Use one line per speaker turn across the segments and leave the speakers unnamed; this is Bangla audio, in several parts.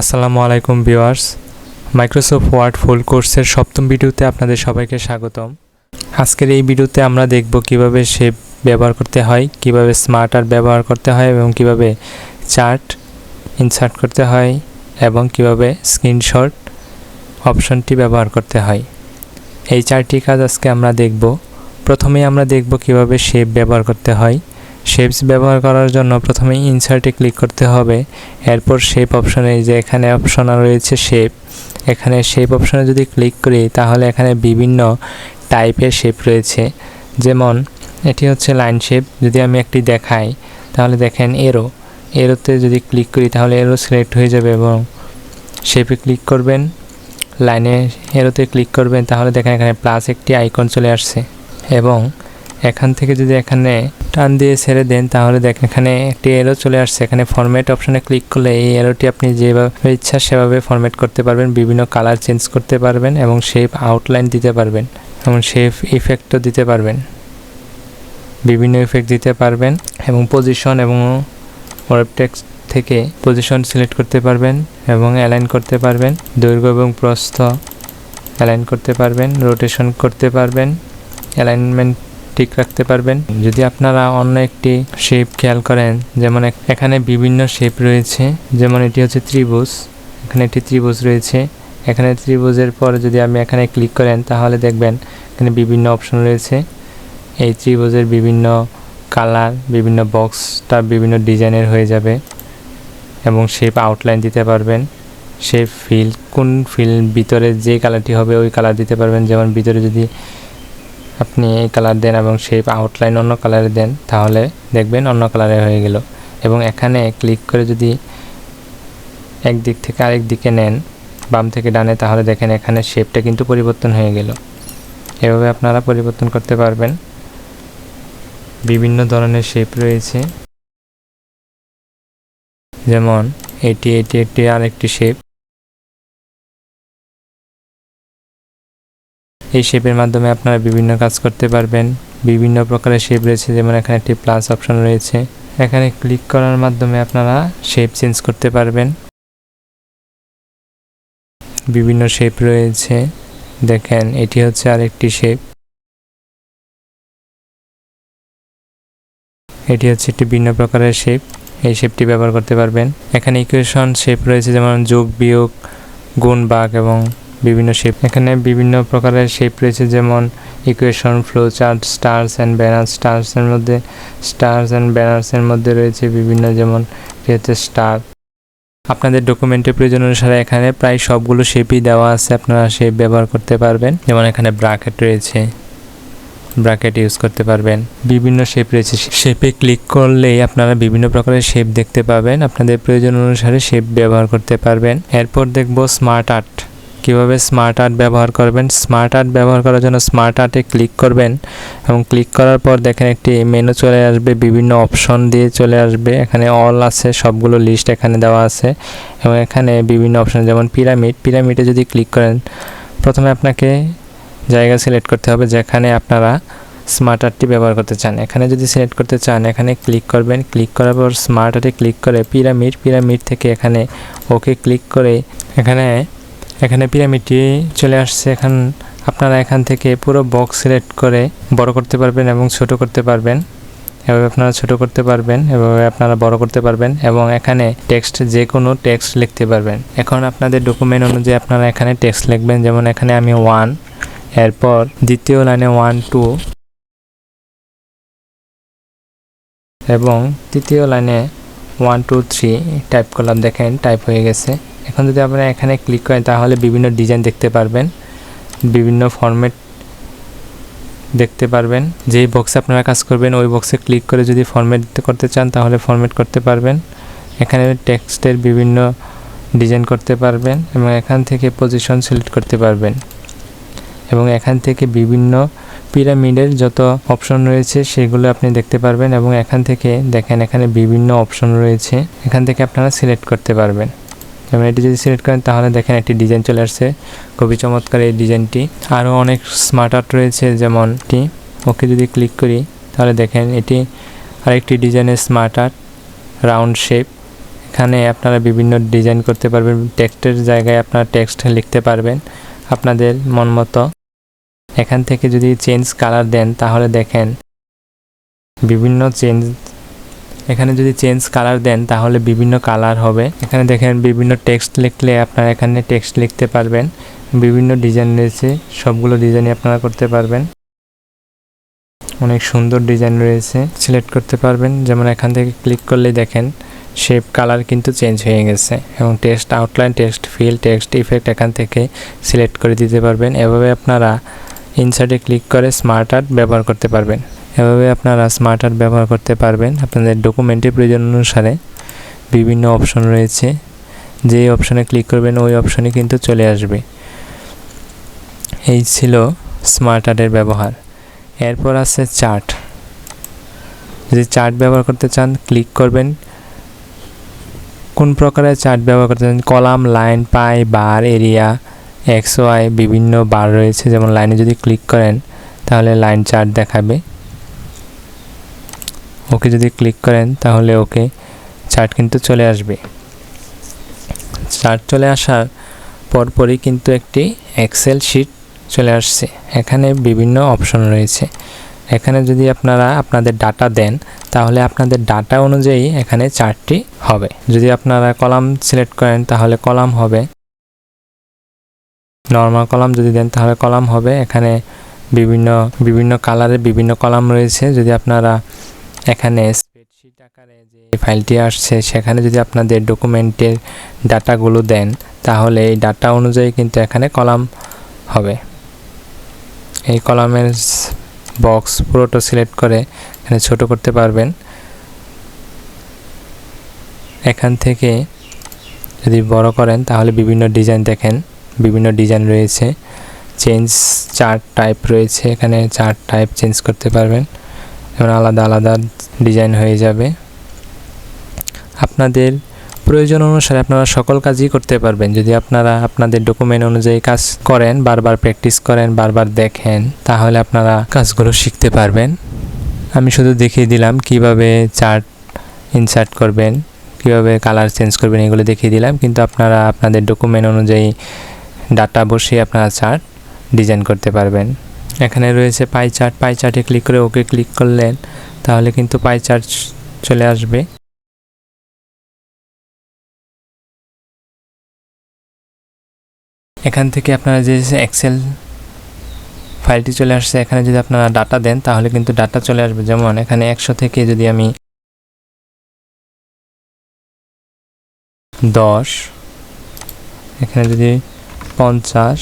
আসসালামু আলাইকুম ভিউয়ার্স। মাইক্রোসফট ওয়ার্ড ফুল কোর্সের সপ্তম ভিডিওতে আপনাদের সবাইকে স্বাগতম। আজকের এই ভিডিওতে আমরা দেখব কীভাবে শেপ ব্যবহার করতে হয়, কীভাবে স্মার্ট আর্ট ব্যবহার করতে হয় এবং কীভাবে চার্ট ইনসার্ট করতে হয় এবং কীভাবে স্ক্রিনশট অপশনটি ব্যবহার করতে হয়। এই চারটি কাজ আজকে আমরা দেখব। প্রথমেই আমরা দেখব কীভাবে শেপ ব্যবহার করতে হয়। শেপস ব্যবহার করার জন্য প্রথমে ইনসার্টে ক্লিক করতে হবে। এরপর শেপ অপশনে যে এখানে অপশন রয়েছে শেপ এখানে শেপ অপশনে যদি ক্লিক করি তাহলে এখানে বিভিন্ন টাইপের শেপ রয়েছে। যেমন, এটি হচ্ছে লাইন শেপ যদি আমি একটি দেখাই, তাহলে দেখেন এরো এরোতে যদি ক্লিক করি তাহলে এরো সিলেক্ট হয়ে যাবে এবং শেপে ক্লিক করবেন। লাইনে এরোতে ক্লিক করবেন, তাহলে দেখেন এখানে প্লাস একটি আইকন চলে আসছে। এবং এখান থেকে যদি এখানে টান দিয়ে ছেড়ে দেন, তাহলে দেখেন এখানে একটি এরো চলে আসছে। এখানে ফরম্যাট অপশনে ক্লিক করলে এই এরোটি আপনি যেভাবে ইচ্ছা সেভাবে ফরম্যাট করতে পারবেন, বিভিন্ন কালার চেঞ্জ করতে পারবেন এবং শেপ আউটলাইন দিতে পারবেন এবং শেপ ইফেক্টও দিতে পারবেন। বিভিন্ন ইফেক্ট দিতে পারবেন এবং পজিশন এবং ওয়েব থেকে পজিশন সিলেক্ট করতে পারবেন এবং অ্যালাইন করতে পারবেন। দৈর্ঘ্য এবং প্রস্থ অ্যালাইন করতে পারবেন রোটেশন করতে পারবেন অ্যালাইনমেন্ট ঠিক রাখতে পারবেন। যদি আপনারা অন্য একটি শেপ খেয়াল করেন, যেমন এখানে বিভিন্ন শেপ রয়েছে। যেমন এটি হচ্ছে ত্রিভুজ। এখানে একটি ত্রিভুজ রয়েছে। এখানে ত্রিভুজের পর যদি আমি এখানে ক্লিক করেন, তাহলে দেখবেন এখানে বিভিন্ন অপশন রয়েছে। এই ত্রিভুজের বিভিন্ন কালার বিভিন্ন বক্সটা বিভিন্ন ডিজাইনের হয়ে যাবে এবং শেপ আউটলাইন দিতে পারবেন। শেপ ফিল কোন ফিল ভিতরে যে কালারটি হবে, ওই কালার দিতে পারবেন। যেমন ভিতরে যদি আপনি এই কালার দেন এবং শেপ আউটলাইন অন্য কালারে দেন, তাহলে দেখবেন অন্য কালারে হয়ে গেল। এবং এখানে ক্লিক করে যদি এক দিক থেকে আরেক দিকে নেন, বাম থেকে ডানে, তাহলে দেখেন এখানে শেপটা কিন্তু পরিবর্তন হয়ে গেল। এভাবে আপনারা পরিবর্তন করতে পারবেন। বিভিন্ন ধরনের শেপ রয়েছে। যেমন, এটি এটি একটি আরেকটি শেপ এই শেপের মাধ্যমে আপনারা বিভিন্ন কাজ করতে পারবেন। বিভিন্ন প্রকারের শেপ রয়েছে, যেমন এখানে একটি প্লাস অপশন রয়েছে। এখানে ক্লিক করার মাধ্যমে আপনারা শেপ চেঞ্জ করতে পারবেন। বিভিন্ন শেপ রয়েছে। দেখেন, এটি হচ্ছে আরেকটি শেপ এটি হচ্ছে একটি ভিন্ন প্রকারের শেপ এই শেপটি ব্যবহার করতে পারবেন। এখানে ইকুয়েশন শেপ রয়েছে, যেমন যোগ, বিয়োগ, গুণ বাঘ এবং বিভিন্ন শেপ এখানে বিভিন্ন প্রকারের শেপ রয়েছে, যেমন equation flow chart stars and banner স্টার্সের মধ্যে স্টার্স অ্যান্ড ব্যানার্সের মধ্যে রয়েছে বিভিন্ন, যেমন হচ্ছে স্টার আপনাদের ডকুমেন্টের প্রয়োজন অনুসারে এখানে প্রায় সবগুলো শেপই দেওয়া আছে, আপনারা শেপ ব্যবহার করতে পারবেন। যেমন এখানে ব্রাকেট রয়েছে ব্রাকেট ইউজ করতে পারবেন। বিভিন্ন শেপ রয়েছে শেপে ক্লিক করলেই আপনারা বিভিন্ন প্রকারের শেপ দেখতে পাবেন। আপনাদের প্রয়োজন অনুসারে শেপ ব্যবহার করতে পারবেন। এরপর দেখব স্মার্ট আর্ট কীভাবে স্মার্ট আর্ট ব্যবহার করবেন? স্মার্ট আর্ট ব্যবহার করার জন্য স্মার্ট আর্টে ক্লিক করবেন এবং ক্লিক করার পর দেখেন একটি মেনু চলে আসবে, বিভিন্ন অপশন দিয়ে চলে আসবে। এখানে অল আছে, সবগুলো লিস্ট এখানে দেওয়া আছে এবং এখানে বিভিন্ন অপশন যেমন পিরামিড পিরামিডে যদি ক্লিক করেন, প্রথমে আপনাকে জায়গা সিলেক্ট করতে হবে যেখানে আপনারা স্মার্ট আর্টটি ব্যবহার করতে চান। এখানে যদি সিলেক্ট করতে চান, এখানে ক্লিক করবেন। ক্লিক করার পর স্মার্ট আর্টে ক্লিক করে পিরামিড পিরামিড থেকে এখানে ওকে ক্লিক করে এখানে এখানে পিরামিডটি চলে আসছে। এখন আপনারা এখান থেকে পুরো বক্স সিলেক্ট করে বড় করতে পারবেন এবং ছোট করতে পারবেন। এভাবে আপনারা ছোট করতে পারবেন, এভাবে আপনারা বড় করতে পারবেন এবং এখানে টেক্সট যে কোনো টেক্সট লিখতে পারবেন। এখন আপনাদের ডকুমেন্ট অনুযায়ী আপনারা এখানে টেক্সট লিখবেন, যেমন এখানে আমি ওয়ান এরপর দ্বিতীয় লাইনে ওয়ান টু এবং তৃতীয় লাইনে ওয়ান টু থ্রি টাইপ করলাম। দেখেন টাইপ হয়ে গেছে। এখন যদি আপনারা এখানে ক্লিক করেন, তাহলে বিভিন্ন ডিজাইন দেখতে পারবেন। বিভিন্ন ফরম্যাট দেখতে পারবেন। যেই বক্সে আপনারা কাজ করবেন, ওই বক্সে ক্লিক করে যদি ফরম্যাট করতে চান, তাহলে ফরম্যাট করতে পারবেন। এখানে টেক্সটের বিভিন্ন ডিজাইন করতে পারবেন এবং এখান থেকে পজিশন সিলেক্ট করতে পারবেন। এবং এখান থেকে বিভিন্ন পিরামিডের যত অপশন রয়েছে, সেগুলো আপনি দেখতে পারবেন এবং এখান থেকে দেখেন, এখানে বিভিন্ন অপশন রয়েছে। এখান থেকে আপনারা সিলেক্ট করতে পারবেন। যেমন এটি যদি সিলেক্ট করেন, তাহলে দেখেন একটি ডিজাইন চলে আসছে। খুবই চমৎকার এই ডিজাইনটি আরও অনেক স্মার্ট আর্ট রয়েছে যেমনটি ওকে যদি ক্লিক করি, তাহলে দেখেন এটি আরেকটি ডিজাইনের স্মার্ট আর্ট রাউন্ড শেপ এখানে আপনারা বিভিন্ন ডিজাইন করতে পারবেন টেক্সটের জায়গায় আপনারা টেক্সট লিখতে পারবেন আপনাদের মন মতো। এখান থেকে যদি চেঞ্জ কালার দেন, তাহলে দেখেন বিভিন্ন চেঞ্জ এখানে যদি চেঞ্জ কালার দেন, তাহলে বিভিন্ন কালার হবে। এখানে দেখেন বিভিন্ন টেক্সট লিখলে আপনারা এখানে টেক্সট লিখতে পারবেন। বিভিন্ন ডিজাইন রয়েছে, সবগুলো ডিজাইনই আপনারা করতে পারবেন। অনেক সুন্দর ডিজাইন রয়েছে সিলেক্ট করতে পারবেন। যেমন এখান থেকে ক্লিক করলে দেখেন শেপ কালার কিন্তু চেঞ্জ হয়ে গেছে এবং text outline text fill text effect এখান থেকে সিলেক্ট করে দিতে পারবেন। এভাবে আপনারা ইনসার্টে ক্লিক করে স্মার্ট আর্ট ব্যবহার করতে পারবেন। এভাবে আপনারা স্মার্ট আর্ট ব্যবহার করতে পারবেন। আপনাদের ডকুমেন্টের প্রয়োজন অনুসারে বিভিন্ন অপশন রয়েছে। যে অপশনে ক্লিক করবেন, ওই অপশনে কিন্তু চলে আসবে। এই ছিল স্মার্ট আর্টের ব্যবহার। এরপর আছে চার্ট যদি চার্ট ব্যবহার করতে চান ক্লিক করবেন। কোন প্রকারের চার্ট ব্যবহার করতে চান? Column line pie bar area X Y বিভিন্ন বার রয়েছে। যেমন লাইনে যদি ক্লিক করেন, তাহলে লাইন চার্ট দেখাবে। ওকে যদি ক্লিক করেন, তাহলে ওকে চার্ট কিন্তু চলে আসবে। চার্ট চলে আসার পরপরই কিন্তু একটি এক্সেল শিট চলে আসছে। এখানে বিভিন্ন অপশন রয়েছে। এখানে যদি আপনারা আপনাদের ডাটা দেন, তাহলে আপনাদের ডাটা অনুযায়ী এখানে চার্টটি হবে। যদি আপনারা কলাম সিলেক্ট করেন, তাহলে কলাম হবে। নর্মাল কলাম যদি দেন, তাহলে কলাম হবে। এখানে বিভিন্ন বিভিন্ন কালারের বিভিন্ন কলাম রয়েছে। যদি আপনারা এখানে স্প্রেডশিট আকারে যে ফাইলটি আসছে, সেখানে যদি আপনাদের ডকুমেন্টের ডাটাগুলো দেন, তাহলে এই ডাটা অনুযায়ী কিন্তু এখানে কলাম হবে। এই কলামের বক্স পুরোটা সিলেক্ট করে এখানে ছোট করতে পারবেন। এখান থেকে যদি বড় করেন, তাহলে বিভিন্ন ডিজাইন দেখেন, বিভিন্ন ডিজাইন রয়েছে। চেঞ্জ চার্ট টাইপ রয়েছে, এখানে চার্ট টাইপ চেঞ্জ করতে পারবেন। এবং আলাদা আলাদা ডিজাইন হয়ে যাবে। আপনাদের প্রয়োজন অনুসারে আপনারা সকল কাজই করতে পারবেন। যদি আপনারা আপনাদের ডকুমেন্ট অনুযায়ী কাজ করেন, বারবার প্র্যাকটিস করেন, বারবার দেখেন, তাহলে আপনারা কাজগুলো শিখতে পারবেন। আমি শুধু দেখিয়ে দিলাম কীভাবে চার্ট ইনসার্ট করবেন, কীভাবে কালার চেঞ্জ করবেন, এগুলো দেখিয়ে দিলাম। কিন্তু আপনারা আপনাদের ডকুমেন্ট অনুযায়ী ডাটা বসিয়ে আপনারা চার্ট ডিজাইন করতে পারবেন। এখানে রয়েছে পাই চার্ট পাই চার্টে ক্লিক করে ওকে ক্লিক করলেন, তাহলে কিন্তু পাই চার্ট চলে আসবে। এখান থেকে আপনারা যে এক্সেল ফাইলটি চলে আসছে, এখানে যদি আপনারা ডাটা দেন, তাহলে কিন্তু ডাটা চলে আসবে। যেমন এখানে একশো থেকে যদি আমি দশ, এখানে যদি পঞ্চাশ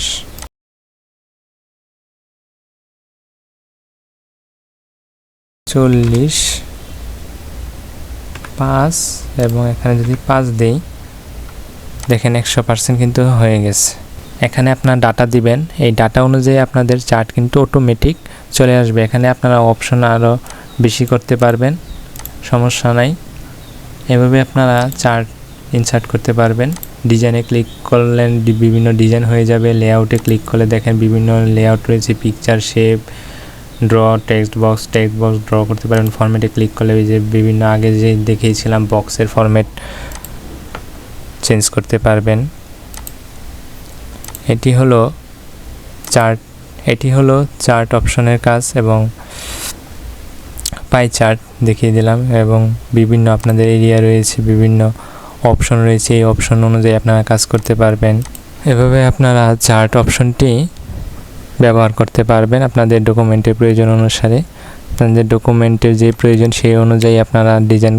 চল্লিশ, পাঁচ এবং এখানে যদি পাঁচ দেই, দেখেন একশো পার্সেন্ট কিন্তু হয়ে গেছে। এখানে আপনার ডাটা দিবেন, এই ডাটা অনুযায়ী আপনাদের চার্ট কিন্তু অটোমেটিক চলে আসবে। এখানে আপনারা অপশন আরও বেশি করতে পারবেন, সমস্যা নাই। এভাবে আপনারা চার্ট ইনসার্ট করতে পারবেন। ডিজাইনে ক্লিক করলেন, বিভিন্ন ডিজাইন হয়ে যাবে। লেআউটে ক্লিক করলে দেখেন বিভিন্ন লেআউট রয়েছে picture shape draw text box text box draw করতে পারেন। ফরম্যাটে ক্লিক করলে যে বিভিন্ন আগে যে দেখিয়েছিলাম বক্সের ফরম্যাট চেঞ্জ করতে পারবেন। এটি হলো চার্ট এটি হলো চার্ট অপশনের কাজ এবং পাই চার্ট দেখিয়ে দিলাম এবং বিভিন্ন আপনাদের এরিয়া রয়েছে, বিভিন্ন অপশন রয়েছে। এই অপশন অনুযায়ী আপনারা কাজ করতে পারবেন। এভাবে আপনারা চার্ট অপশনটি ব্যবহার করতে পারবেন আপনাদের ডকুমেন্টের প্রয়োজন অনুসারে। আপনাদের ডকুমেন্টের যে প্রয়োজন সেই অনুযায়ী আপনারা ডিজাইন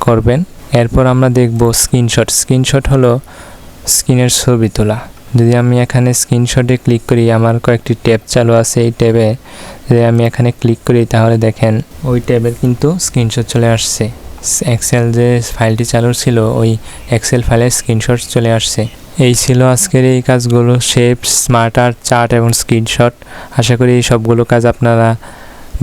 করবেন। এরপর আমরা দেখব স্ক্রিনশট স্ক্রিনশট হলো স্ক্রিনের ছবি তোলা। যদি আমি এখানে স্ক্রিনশটে ক্লিক করি, আমার কয়েকটি ট্যাব চালু আছে এই ট্যাবে। যদি আমি এখানে ক্লিক করি, তাহলে দেখেন ওই ট্যাবের কিন্তু স্ক্রিনশট চলে আসছে। এক্সেল যে ফাইলটি চালু ছিল, ওই এক্সেল ফাইলের স্ক্রিনশট চলে আসছে। এই ছিল আজকের এই কাজগুলো। শেপ স্মার্ট আর্ট চার্ট এবং স্ক্রিনশট আশা করি এই সবগুলো কাজ আপনারা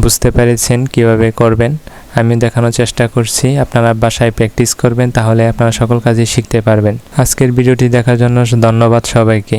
বুঝতে পেরেছেন কীভাবে করবেন। আমি দেখানোর চেষ্টা করছি। আপনারা বাসায় প্র্যাকটিস করবেন, তাহলে আপনারা সকল কাজই শিখতে পারবেন। আজকের ভিডিওটি দেখার জন্য ধন্যবাদ সবাইকে।